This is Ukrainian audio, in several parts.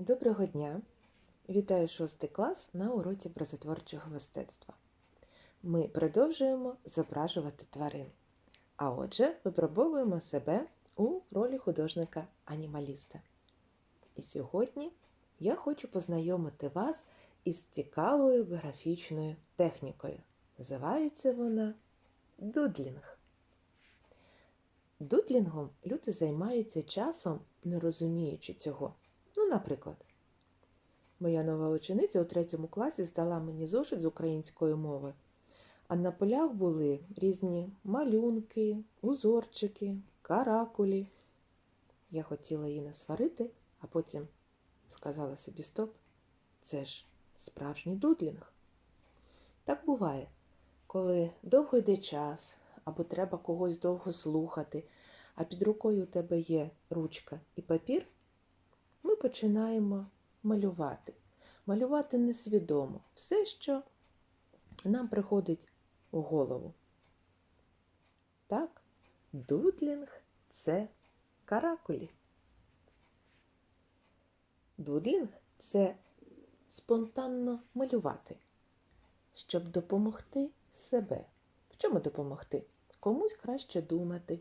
Доброго дня! Вітаю шостий клас на уроці образотворчого мистецтва. Ми продовжуємо зображувати тварин. А отже, випробовуємо себе у ролі художника-анімаліста. І сьогодні я хочу познайомити вас із цікавою графічною технікою. Називається вона дудлінг. Дудлінгом люди займаються часом, не розуміючи цього. Ну, наприклад, моя нова учениця у третьому класі здала мені зошит з української мови, а на полях були різні малюнки, узорчики, каракулі. Я хотіла її насварити, а потім сказала собі стоп, це ж справжній дудлінг. Так буває, коли довго йде час, або треба когось довго слухати, а під рукою у тебе є ручка і папір починаємо малювати. Малювати несвідомо все, що нам приходить у голову. Так, дудлінг це каракулі. Дудлінг це спонтанно малювати, щоб допомогти себе. В чому допомогти? Комусь краще думати,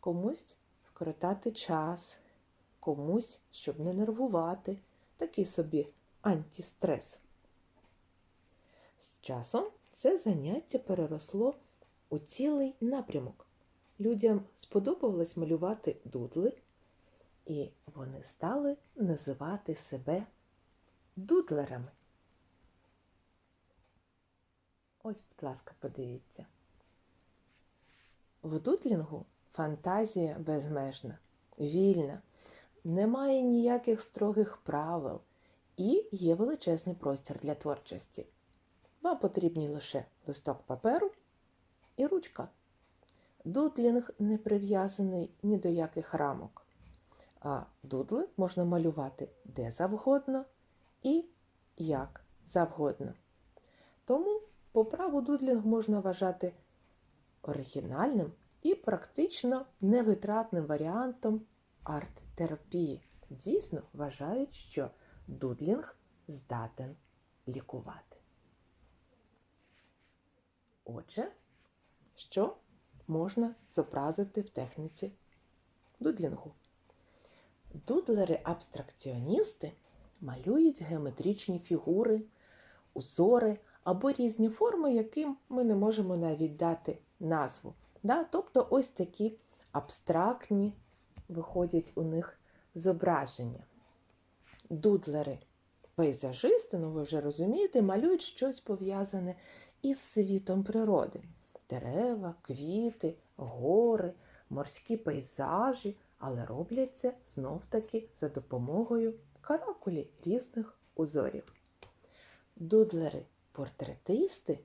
комусь скоротати час комусь, щоб не нервувати, такий собі антистрес. З часом це заняття переросло у цілий напрямок. Людям сподобалось малювати дудли, і вони стали називати себе дудлерами. Ось, будь ласка, подивіться. В дудлінгу фантазія безмежна, вільна, немає ніяких строгих правил і є величезний простір для творчості. Вам потрібні лише листок паперу і ручка. Дудлінг не прив'язаний ні до яких рамок, а дудли можна малювати де завгодно і як завгодно. Тому по праву дудлінг можна вважати оригінальним і практично невитратним варіантом арт-терапії. Дійсно вважають, що дудлінг здатен лікувати. Отже, що можна зобразити в техніці дудлінгу? Дудлери-абстракціоністи малюють геометричні фігури, узори або різні форми, яким ми не можемо навіть дати назву. Да? Тобто ось такі абстрактні виходять у них зображення. Дудлери, пейзажисти, ну ви вже розумієте, малюють щось пов'язане із світом природи. Дерева, квіти, гори, морські пейзажі, але роблять це знов-таки за допомогою каракулі різних узорів. Дудлери-портретисти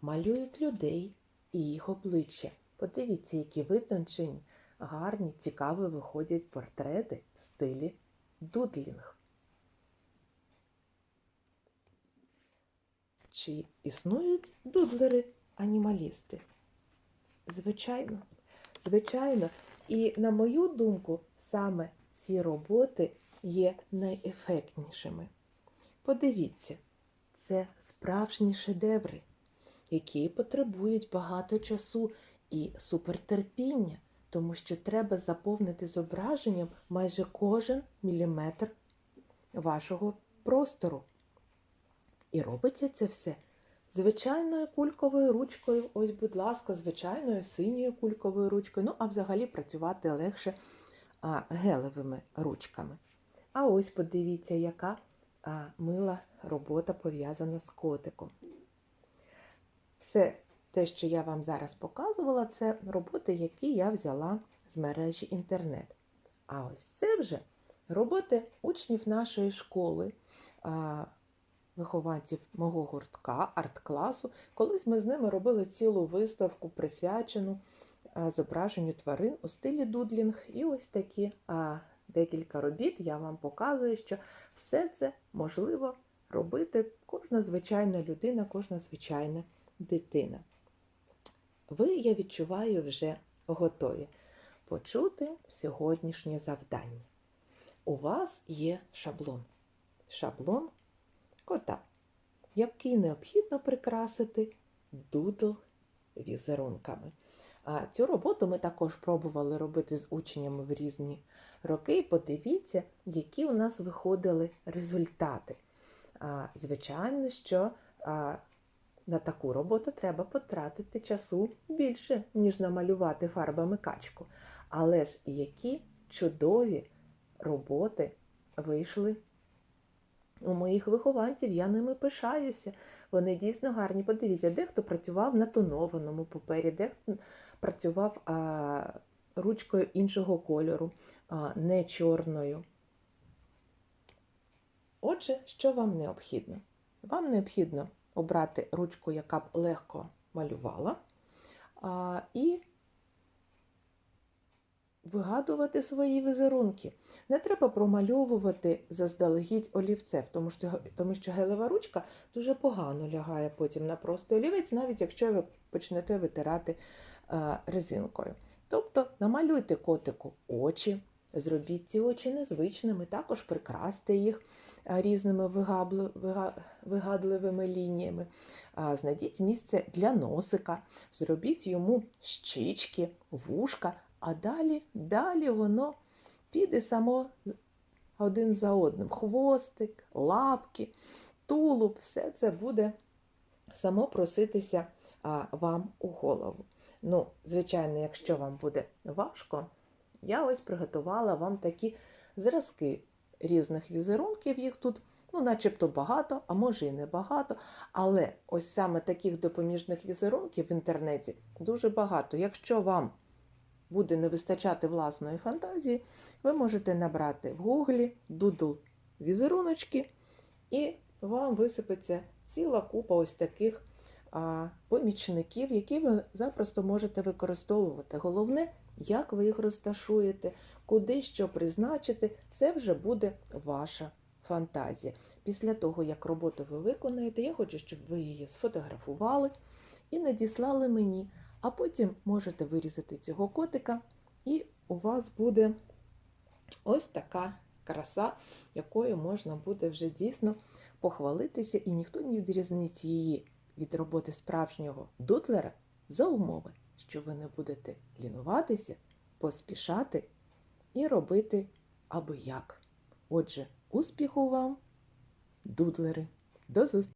малюють людей і їх обличчя. Подивіться, які витончені гарні, цікаві виходять портрети в стилі дудлінг. Чи існують дудлери-анімалісти? Звичайно, звичайно, і на мою думку, саме ці роботи є найефектнішими. Подивіться, це справжні шедеври, які потребують багато часу і супертерпіння тому що треба заповнити зображенням майже кожен міліметр вашого простору. І робиться це все звичайною кульковою ручкою, ось, будь ласка, звичайною синьою кульковою ручкою, ну, а взагалі працювати легше а, гелевими ручками. А ось подивіться, яка а, мила робота пов'язана з котиком. Все те, що я вам зараз показувала, це роботи, які я взяла з мережі інтернет. А ось це вже роботи учнів нашої школи, вихованців мого гуртка, арт-класу. Колись ми з ними робили цілу виставку, присвячену зображенню тварин у стилі дудлінг. І ось такі декілька робіт я вам показую, що все це можливо робити кожна звичайна людина, кожна звичайна дитина ви, я відчуваю, вже готові почути сьогоднішнє завдання. у вас є шаблон. Шаблон кота, який необхідно прикрасити дудл візерунками. А цю роботу ми також пробували робити з учнями в різні роки. Подивіться, які у нас виходили результати. А, звичайно, що а, на таку роботу треба потратити часу більше, ніж намалювати фарбами качку. Але ж які чудові роботи вийшли у моїх вихованців, я ними пишаюся. Вони дійсно гарні. Подивіться, дехто працював на тонованому папері, дехто працював а, ручкою іншого кольору, а, не чорною. Отже, що вам необхідно? Вам необхідно обрати ручку, яка б легко малювала, і вигадувати свої візерунки. Не треба промальовувати заздалегідь олівцем, тому що, тому що гелева ручка дуже погано лягає потім на простий олівець, навіть якщо ви почнете витирати а, резинкою. Тобто намалюйте котику очі, зробіть ці очі незвичними, також прикрасьте їх різними вигадливими лініями. Знайдіть місце для носика, зробіть йому щічки, вушка, а далі, далі воно піде само один за одним. Хвостик, лапки, тулуб, все це буде само проситися вам у голову. Ну, звичайно, якщо вам буде важко, я ось приготувала вам такі зразки різних візерунків. Їх тут, ну, начебто багато, а може і не багато. Але ось саме таких допоміжних візерунків в інтернеті дуже багато. Якщо вам буде не вистачати власної фантазії, ви можете набрати в гуглі дудл візеруночки, і вам висипеться ціла купа ось таких помічників, які ви запросто можете використовувати. Головне, як ви їх розташуєте, куди що призначити, це вже буде ваша фантазія. Після того, як роботу ви виконаєте, я хочу, щоб ви її сфотографували і надіслали мені, а потім можете вирізати цього котика, і у вас буде ось така краса, якою можна буде вже дійсно похвалитися, і ніхто не відрізнить її від роботи справжнього дутлера за умови, що ви не будете лінуватися, поспішати і робити аби як. Отже, успіху вам, дудлери! До зустрічі!